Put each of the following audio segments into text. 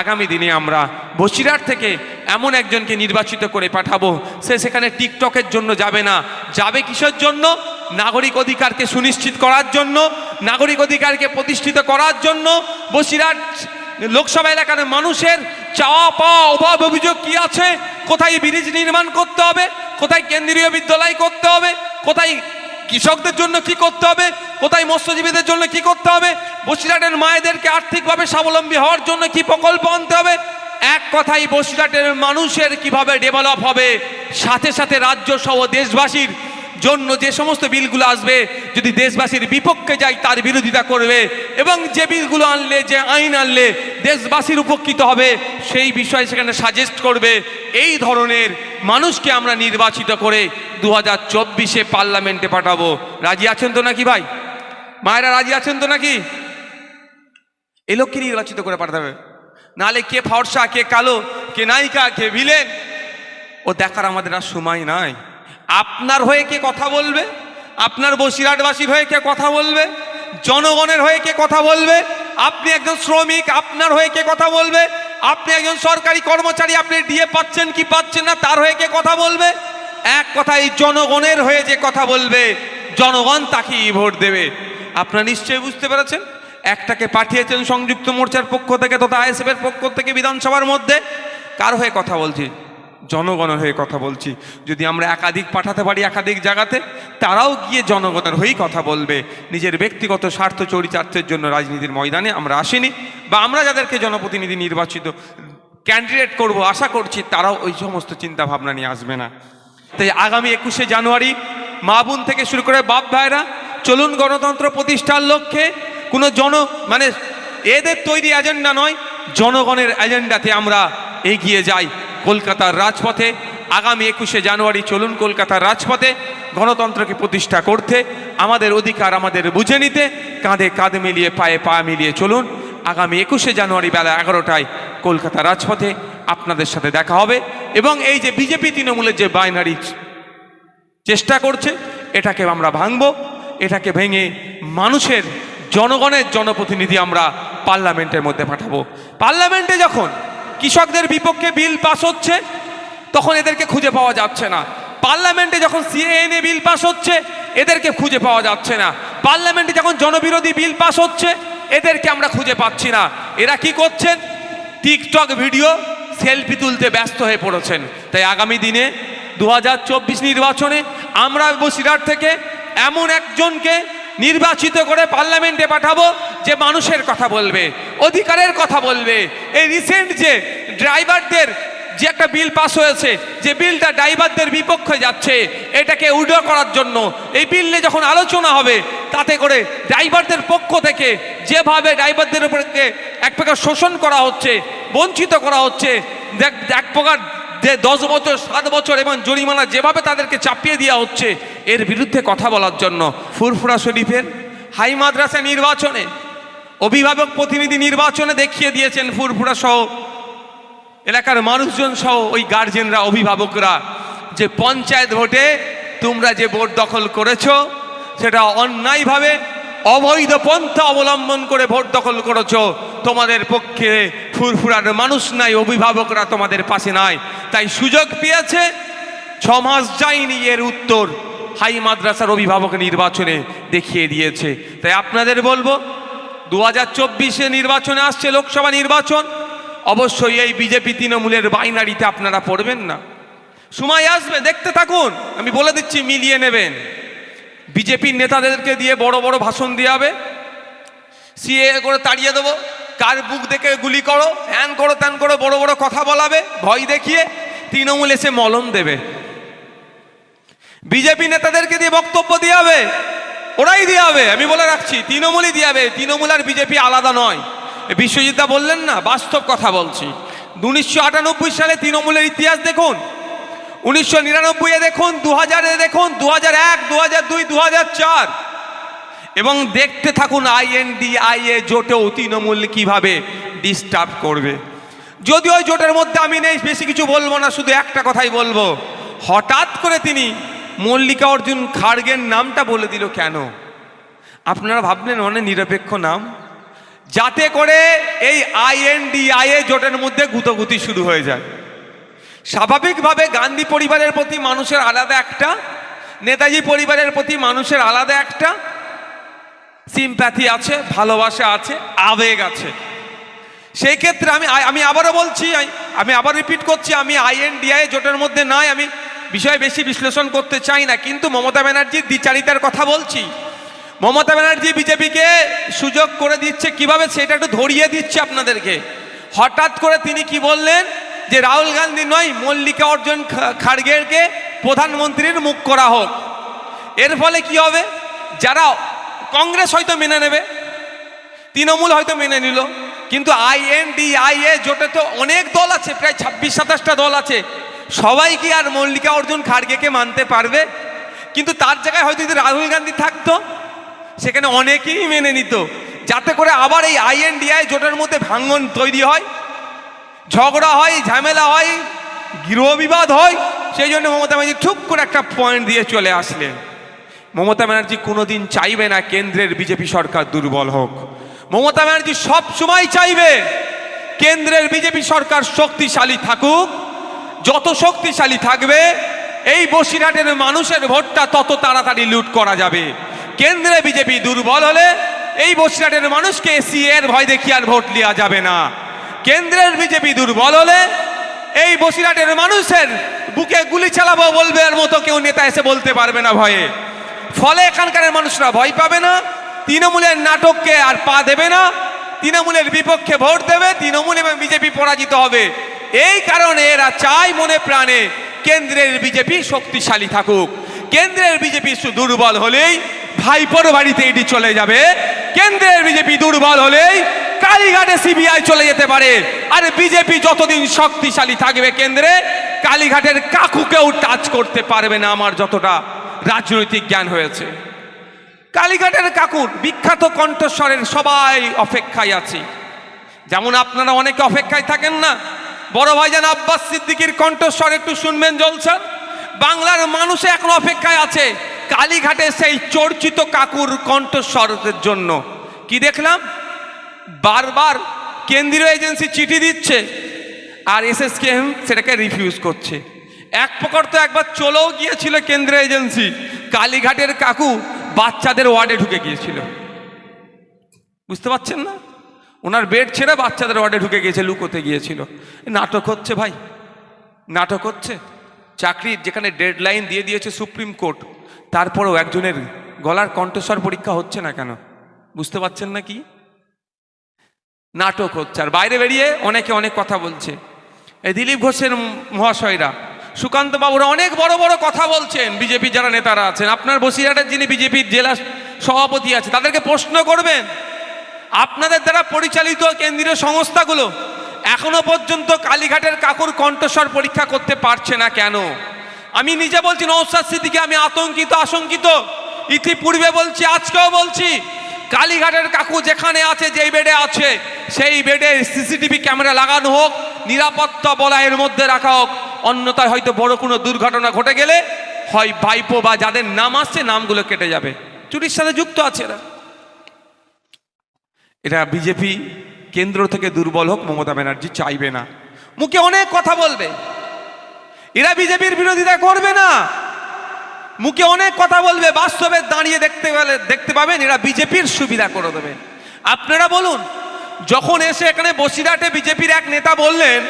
আগামী দিনে আমরা বসিরহাট থেকে এমন একজনকে নির্বাচিত করে পাঠাবো। সে সেখানে টিকটকের জন্য যাবে না। যাবে কিসের জন্য? নাগরিক অধিকারকে সুনিশ্চিত করার জন্য, নাগরিক অধিকারকে প্রতিষ্ঠিত করার জন্য। বসিরহাট লোকসভা এলাকার মানুষের চাওয়া পাওয়া অভাব অভিযোগ কি আছে? কোথায় ব্রিজ নির্মাণ করতে হবে? কোথায় কেন্দ্রীয় বিদ্যালয় করতে হবে? কোথায় কৃষকদের জন্য কি করতে হবে? কোথায় মৎস্যজীবীদের জন্য কি করতে হবে? বসিরহাটের মায়েদেরকে আর্থিকভাবে স্বাবলম্বী হওয়ার জন্য কি প্রকল্প আনতে হবে? এক কথাই বসিরহাটের মানুষের কীভাবে ডেভেলপ হবে? সাথে সাথে রাজ্য সহ দেশবাসীর জন্য যে সমস্ত বিলগুলো আসবে, যদি দেশবাসীর বিপক্ষে যায়, তার বিরোধিতা করবে। এবং যে বিলগুলো আনলে, যে আইন আনলে, দেশবাসীর উপকৃত হবে, সেই বিষয়ে সেখানে সাজেস্ট করবে। এই ধরনের মানুষকে আমরা নির্বাচিত করে দু হাজার চব্বিশে পার্লামেন্টে পাঠাবো। রাজি আছেন তো নাকি ভাই? মায়েরা রাজি আছেন তো নাকি? এ লোককে নির্বাচিত করে পাঠাবে। নাহলে কে ফর্সা, কে কালো, কে নায়িকা, কে ভিলেন, ও দেখার আমাদের আর সময় নাই। আপনার হয়ে কে কথা বলবে? আপনার বসিরহাটবাসীর হয়ে কে কথা বলবে? জনগণের হয়ে কে কথা বলবে? আপনি একজন শ্রমিক, আপনার হয়ে কে কথা বলবে? আপনি একজন সরকারি কর্মচারী, আপনি ডিএ পাচ্ছেন কি পাচ্ছেন না, তার হয়ে কে কথা বলবে? এক কথা এই জনগণের হয়ে যে কথা বলবে, জনগণ তাকেই ভোট দেবে। আপনারা নিশ্চয়ই বুঝতে পেরেছেন? একটাকে পাঠিয়েছেন সংযুক্ত মোর্চার পক্ষ থেকে তথা আইএসএফ এর পক্ষ থেকে বিধানসভার মধ্যে। কার হয়ে কথা বলছি? জনগণের হয়ে কথা বলছি। যদি আমরা একাধিক পাঠাতে পারি একাধিক জায়গাতে, তারাও গিয়ে জনগণের হয়েই কথা বলবে। নিজের ব্যক্তিগত স্বার্থ চরিতার্থের জন্য রাজনীতির ময়দানে আমরা আসিনি বা আমরা যাদেরকে জনপ্রতিনিধি নির্বাচিত ক্যান্ডিডেট করব আশা করছি, তারাও ওই সমস্ত চিন্তা ভাবনা নিয়ে আসবে না। তাই আগামী একুশে জানুয়ারি, মা বোন থেকে শুরু করে বাপ ভাইরা, চলুন গণতন্ত্র প্রতিষ্ঠার লক্ষ্যে কোনো জন মানে এদের তৈরি এজেন্ডা নয়, জনগণের এজেন্ডাতে আমরা এগিয়ে যাই। কলকাতার রাজপথে। আগামী একুশে জানুয়ারি চলুন কলকাতার রাজপথে গণতন্ত্রকে প্রতিষ্ঠা করতে। আমাদের অধিকার আমাদের বুঝে নিতে। কাঁধে কাঁধ মিলিয়ে পায়ে পা মিলিয়ে চলুন। আগামী একুশে জানুয়ারি বেলা এগারোটায় কলকাতা রাজপথে আপনাদের সাথে দেখা হবে। এবং এই যে বিজেপি তৃণমূলের যে বাইনারি চেষ্টা করছে এটাকে আমরা ভাঙব। এটাকে ভেঙে মানুষের, জনগণের জনপ্রতিনিধি আমরা পার্লামেন্টের মধ্যে পাঠাবো। পার্লামেন্টে যখন কৃষকদের বিপক্ষে বিল পাস হচ্ছে, তখন এদেরকে খুঁজে পাওয়া যাচ্ছে না। পার্লামেন্টে যখন সিএএনএ বিল পাস হচ্ছে, এদেরকে খুঁজে পাওয়া যাচ্ছে না। পার্লামেন্টে যখন জনবিরোধী বিল পাস হচ্ছে, এদেরকে আমরা খুঁজে পাচ্ছি না। এরা কি করছেন? টিকটক ভিডিও সেলফি তুলতে ব্যস্ত হয়ে পড়েছেন। তাই আগামী দিনে দু হাজার চব্বিশ নির্বাচনে আমরা বসিরহাট থেকে এমন একজনকে নির্বাচিত করে পার্লামেন্টে পাঠাবো, যে মানুষের কথা বলবে, অধিকারের কথা বলবে। এই রিসেন্ট যে ড্রাইভারদের যে একটা বিল পাস হয়েছে, যে বিলটা ড্রাইভারদের বিপক্ষে যাচ্ছে, এটাকে উড্র করার জন্য, এই বিল নিয়ে যখন আলোচনা হবে, তাতে করে ড্রাইভারদের পক্ষ থেকে যেভাবে ড্রাইভারদের উপরকে এক প্রকার শোষণ করা হচ্ছে, বঞ্চিত করা হচ্ছে এক প্রকার যে দশ বছর, সাত বছর এবং জরিমানা যেভাবে তাদেরকে চাপিয়ে দেওয়া হচ্ছে, এর বিরুদ্ধে কথা বলার জন্য ফুরফুরা শরীফের হাই মাদ্রাসা নির্বাচনে অভিভাবক প্রতিনিধি নির্বাচনে দেখিয়ে দিয়েছেন ফুরফুরা সহ এলাকার মানুষজন সহ ওই গার্জেনরা অভিভাবকরা যে পঞ্চায়েত ভোটে তোমরা যে ভোট দখল করেছ, সেটা অন্যায়ভাবে অবৈধ পন্থা অবলম্বন করে ভোট দখল করেছ, তোমাদের পক্ষে ফুরফুরার মানুষ নাই, অভিভাবকরা তোমাদের পাশে নাই। তাই সুযোগ পেয়েছে, ছ মাস যায়নি এর উত্তর। হাই মাদ্রাসার অভিভাবক নির্বাচনে দেখিয়ে দিয়েছে। তাই আপনাদের বলব দু হাজার চব্বিশে নির্বাচনে আসছে লোকসভা নির্বাচন। অবশ্যই এই বিজেপি তৃণমূলের বাইনারিতে আপনারা পড়বেন না। সময় আসবে, দেখতে থাকুন। আমি বলে দিচ্ছি, মিলিয়ে নেবেন। বিজেপির নেতাদেরকে দিয়ে বড় বড় ভাষণ দিয়ে হবে সিএ করে তাড়িয়ে দেবো। কার বুক দেখে গুলি করো, হ্যান করো, ত্যান করো, বড় বড় কথা বলাবে, ভয় দেখিয়ে তৃণমূল এসে মলম দেবে। বিজেপি নেতাদেরকে দিয়ে বক্তব্য দিয়ে হবে ওরাই দিয়ে হবে আমি বলে রাখছি, তৃণমূলই দিয়ে হবে তৃণমূল আর বিজেপি আলাদা নয়। বিশ্বজিৎদা বললেন না, বাস্তব কথা বলছি। উনিশশো আটানব্বই সালে তৃণমূলের ইতিহাস দেখুন উনিশশো নিরানব্বইয়ে দেখুন দু হাজারে দেখুন দু হাজার এক দু হাজার দুই দু হাজার চার। এবং দেখতে থাকুন, আইএনডিআইএ জোটেও তৃণমূল কীভাবে ডিস্টার্ব করবে। যদি ওই জোটের মধ্যে আমি নেই, বেশি কিছু বলব না, শুধু একটা কথাই বলব। হঠাৎ করে তিনি মল্লিকা অর্জুন খাড়গের নামটা বলে দিল কেন? আপনারা ভাবলেন অনেক নিরপেক্ষ নাম? যাতে করে এই আইএনডিআইএ জোটের মধ্যে গুতগুতি শুরু হয়ে যায়। স্বাভাবিকভাবে গান্ধী পরিবারের প্রতি মানুষের আলাদা একটা, নেতাজি পরিবারের প্রতি মানুষের আলাদা একটা সিম্প্যাথি আছে, ভালোবাসা আছে, আবেগ আছে। সেই ক্ষেত্রে আমি আমি আবারও বলছি আমি- আবার রিপিট করছি, আমি আইএনডিআই জোটের মধ্যে নাই, আমি বিষয়ে বেশি বিশ্লেষণ করতে চাই না, কিন্তু মমতা ব্যানার্জির দ্বিচারিতার কথা বলছি। মমতা ব্যানার্জি বিজেপিকে সুযোগ করে দিচ্ছে, কীভাবে সেটা একটু ধরিয়ে দিচ্ছে আপনাদেরকে। হঠাৎ করে তিনি কি বললেন? যে রাহুল গান্ধী নয়, মল্লিকা অর্জুন খাড়গেরকে প্রধানমন্ত্রীর মুখ করা হোক। এর ফলে কি হবে? যারা কংগ্রেস হয়তো মেনে নেবে, তৃণমূল হয়তো মেনে নিল, কিন্তু আইএনডিআইএ জোটে তো অনেক দল আছে, প্রায় ছাব্বিশ, সাতাশটা দল আছে। সবাই কি আর মল্লিকা অর্জুন খাড়গেকে মানতে পারবে? কিন্তু তার জায়গায় হয়তো যদি রাহুল গান্ধী থাকতো, সেখানে অনেকেই মেনে নিত। যাতে করে আবার এই আইএনডিআই জোটের মধ্যে ভাঙ্গন তৈরি হয় ঝগড়া হয়, ঝামেলা হয়, গৃহবিবাদ হয়, সেই জন্য মমতা ব্যানার্জি ঠুক করে একটা পয়েন্ট দিয়ে চলে আসলেন। মমতা ব্যানার্জি কোনোদিন চাইবে না কেন্দ্রের বিজেপি সরকার দুর্বল হোক। মমতা ব্যানার্জি সব সময় চাইবে কেন্দ্রের বিজেপি সরকার শক্তিশালী থাকুক। যত শক্তিশালী থাকবে, এই বসিরহাটের মানুষের ভোটটা তত তাড়াতাড়ি লুট করা যাবে। কেন্দ্রে বিজেপি দুর্বল হলে এই বসিরহাটের মানুষকে এসি এর ভয় দেখিয়ে আর ভোট নেওয়া যাবে না। কেন্দ্রের বিজেপি দুর্বল হলে এই বসিরহাটের মানুষের বুকে গুলি চালাবো বলবে এর মতো কেউ নেতা এসে বলতে পারবে না ভয়ে। ফলে এখানকার মানুষরা ভয় পাবে না, তৃণমূলের নাটককে আর পা দেবে না, তৃণমূলের বিপক্ষে ভোট দেবে, তৃণমূল এবং বিজেপি পরাজিত হবে। এই কারণে এরা চায় মনে প্রাণে কেন্দ্রের বিজেপি শক্তিশালী থাকুক। কেন্দ্রের বিজেপি দুর্বল হলেই ভাইপোর বাড়িতে এটি চলে যাবে। কেন্দ্রের বিজেপি দুর্বল হলেই কালীঘাটে সিবিআই চলে যেতে পারে। আর বিজেপি যতদিন শক্তিশালী থাকবে কেন্দ্রে, কালীঘাটের কাকুকেও টাচ করতে পারবে না আমার যতটা রাজনৈতিক জ্ঞান হয়েছে। কালীঘাটের কাকুর বিখ্যাত কণ্ঠস্বরের সবাই অপেক্ষায় আছি। যেমন আপনারা অনেকে অপেক্ষায় থাকেন না, বড় ভাইজান আব্বাস সিদ্দিকির কণ্ঠস্বর একটু শুনবেন জলসার বাংলার মানুষ এখন অপেক্ষায় আছে কালীঘাটে সেই চর্চিত কাকুর কণ্ঠস্বরের জন্য। কি দেখলাম? বারবার কেন্দ্রীয় এজেন্সি চিঠি দিচ্ছে আর এসএসকেএম সেটাকে রিফিউজ করছে। এক প্রকার তো একবার চলেও গিয়েছিল কেন্দ্রীয় এজেন্সি। কালীঘাটের কাকু বাচ্চাদের ওয়ার্ডে ঢুকে গিয়েছিল। বুঝতে পারছেন না? ওনার বেড ছেড়ে বাচ্চাদের ওয়ার্ডে ঢুকে গিয়েছে, লুকোতে গিয়েছিল। নাটক হচ্ছে ভাই। নাটক হচ্ছে। চাকরির যেখানে ডেডলাইন দিয়ে দিয়েছে সুপ্রিম কোর্ট, তারপরেও একজনের গলার কণ্ঠস্বর পরীক্ষা হচ্ছে না কেন? বুঝতে পারছেন না কি? নাটক হচ্ছে। আর বাইরে বেরিয়ে অনেকে অনেক কথা বলছে। এই দিলীপ ঘোষের মহাশয়রা, সুকান্ত বাবুরা অনেক বড় বড় কথা বলছেন। বিজেপির যারা নেতারা আছেন, আপনার বসিরহাটের যিনি বিজেপির জেলা সভাপতি আছে, তাদেরকে প্রশ্ন করবেন, আপনাদের দ্বারা পরিচালিত কেন্দ্রীয় সংস্থাগুলো এখনও পর্যন্ত কালীঘাটের কাকুর কণ্ঠস্বর পরীক্ষা করতে পারছে না কেন? আমি নিজে বলছি নৌসাদ স্মৃতিকে আমি আতঙ্কিত, আশঙ্কিত। ইতিপূর্বে বলছি, আজকেও বলছি কালীঘাটের কাকু যেখানে আছে, যেই বেডে আছে, সেই বেডে সিসিটিভি ক্যামেরা লাগানো হোক, নিরাপত্তা বলয়ের মধ্যে রাখা হোক, অন্যথায় হয়তো বড় কোনো দুর্ঘটনা ঘটে গেলে হয় ভাইপো বা যাদের নাম আসছে, নামগুলো কেটে যাবে। চুরির সাথে যুক্ত আছে এরা। এটা বিজেপি কেন্দ্র থেকে দুর্বল হোক, মমতা ব্যানার্জি চাইবে না। মুখে অনেক কথা বলবে। এরা বিজেপির বিরোধিতা করবে না। মুখে অনেক কথা বলবে, বাস্তবে দাঁড়িয়ে দেখতে গেলে দেখতে পাবেন, এরা বিজেপির সুবিধা করে দেবে। আপনারা বলুন, যখন এসে এখানে বসিরহাটে বিজেপির এক নেতা বললেন,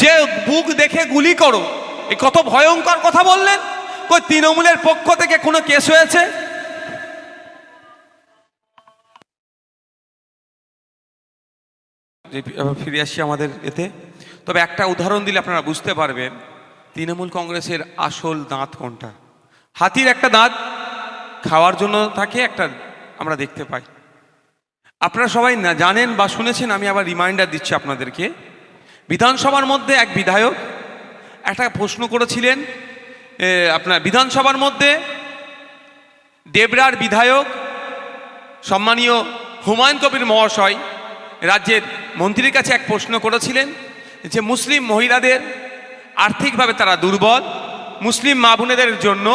যে বুক দেখে গুলি করো। এ কত ভয়ঙ্কর কথা বললেন? কই, তৃণমূলের পক্ষ থেকে কোনো কেস হয়েছে? ফিরে আসি আমাদের এতে। তবে একটা উদাহরণ দিলে আপনারা বুঝতে পারবেন, তৃণমূল কংগ্রেসের আসল দাঁত কোনটা? হাতির একটা দাঁত খাওয়ার জন্য থাকে, একটা আমরা দেখতে পাই। আপনারা সবাই না জানেন বা শুনেছেন, আমি আবার রিমাইন্ডার দিচ্ছি আপনাদেরকে। বিধানসভার মধ্যে এক বিধায়ক একটা প্রশ্ন করেছিলেন আপনার বিধানসভার মধ্যে দেবরার বিধায়ক সম্মানীয় হুমায়ুন কবির মহাশয় রাজ্যের মন্ত্রীর কাছে এক প্রশ্ন করেছিলেন যে মুসলিম মহিলাদের আর্থিকভাবে তারা দুর্বল, মুসলিম মা বোনেদের জন্য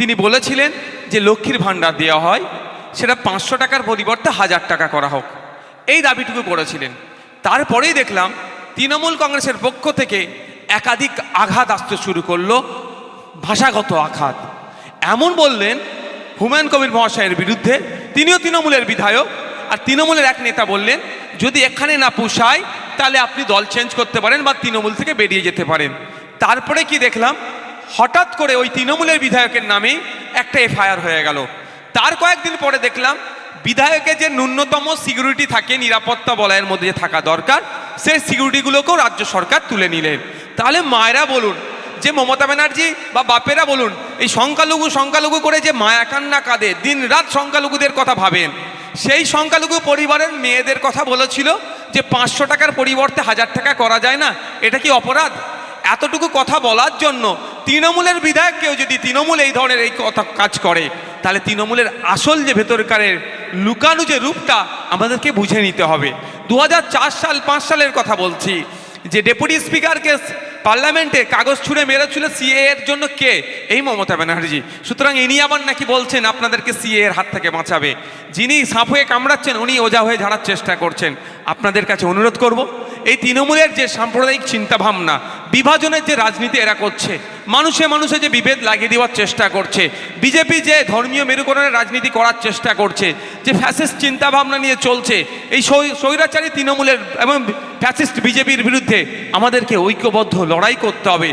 তিনি বলেছিলেন যে লক্ষ্মীর ভাণ্ডার দেওয়া হয়, সেটা পাঁচশো টাকার পরিবর্তে হাজার টাকা করা হোক। এই দাবিটুকু করেছিলেন। তারপরেই দেখলাম তৃণমূল কংগ্রেসের পক্ষ থেকে একাধিক আঘাত আসতে শুরু করল, ভাষাগত আঘাত। এমন বললেন হুমায়ুন কবির মহাশয়ের বিরুদ্ধে, তিনিও তৃণমূলের বিধায়ক, আর তৃণমূলের এক নেতা বললেন, যদি এখানে না পোষায়, তাহলে আপনি দল চেঞ্জ করতে পারেন বা তৃণমূল থেকে বেরিয়ে যেতে পারেন। তারপরে কি দেখলাম হঠাৎ করে ওই তৃণমূলের বিধায়কের নামেই একটা এফআইআর হয়ে গেল। তার কয়েকদিন পরে দেখলাম বিধায়কের যে ন্যূনতম সিকিউরিটি থাকে, নিরাপত্তা বলয়ের মধ্যে থাকা দরকার সেই সিকিউরিটিগুলোকেও রাজ্য সরকার তুলে নিলেন। তাহলে মায়েরা বলুন, যে মমতা ব্যানার্জি বা বাপেরা বলুন, এই সংখ্যালঘু সংখ্যালঘু করে যে মায়া কান্না কাঁদে দিন রাত সংখ্যালঘুদের কথা ভাবেন, সেই সংখ্যালঘু পরিবারের মেয়েদের কথা বলেছিল যে পাঁচশো টাকার পরিবর্তে হাজার টাকা করা যায় না, এটা কি অপরাধ? এতটুকু কথা বলার জন্য তৃণমূলের বিধায়ক কেউ যদি তৃণমূল এই ধরনের এই কথা কাজ করে, তাহলে তৃণমূলের আসল যে ভেতরকারের লুকানো যে রূপটা আমাদেরকে বুঝে নিতে হবে। দু হাজার চার সাল, পাঁচ সালের কথা বলছি, যে ডেপুটি স্পিকারকে পার্লামেন্টে কাগজ ছুঁড়ে মেরেছিল সিএ এর জন্য কে? এই মমতা ব্যানার্জি। সুতরাং ইনি আবার নাকি বলছেন আপনাদেরকে সিএ এর হাত থেকে বাঁচাবে। যিনি সাপ হয়ে কামড়াচ্ছেন, উনি ওজা হয়ে ঝাড়ার চেষ্টা করছেন। আপনাদের কাছে অনুরোধ করব, এই তৃণমূলের যে সাম্প্রদায়িক চিন্তাভাবনা, বিভাজনের যে রাজনীতি এরা করছে, মানুষে মানুষে যে বিভেদ লাগিয়ে দেওয়ার চেষ্টা করছে, বিজেপি যে ধর্মীয় মেরুকরণের রাজনীতি করার চেষ্টা করছে, যে ফ্যাসিস্ট চিন্তাভাবনা নিয়ে চলছে, এই স্বৈ- স্বৈরাচারী তৃণমূলের এবং ফ্যাসিস্ট বিজেপির বিরুদ্ধে আমাদেরকে ঐক্যবদ্ধ লড়াই করতে হবে।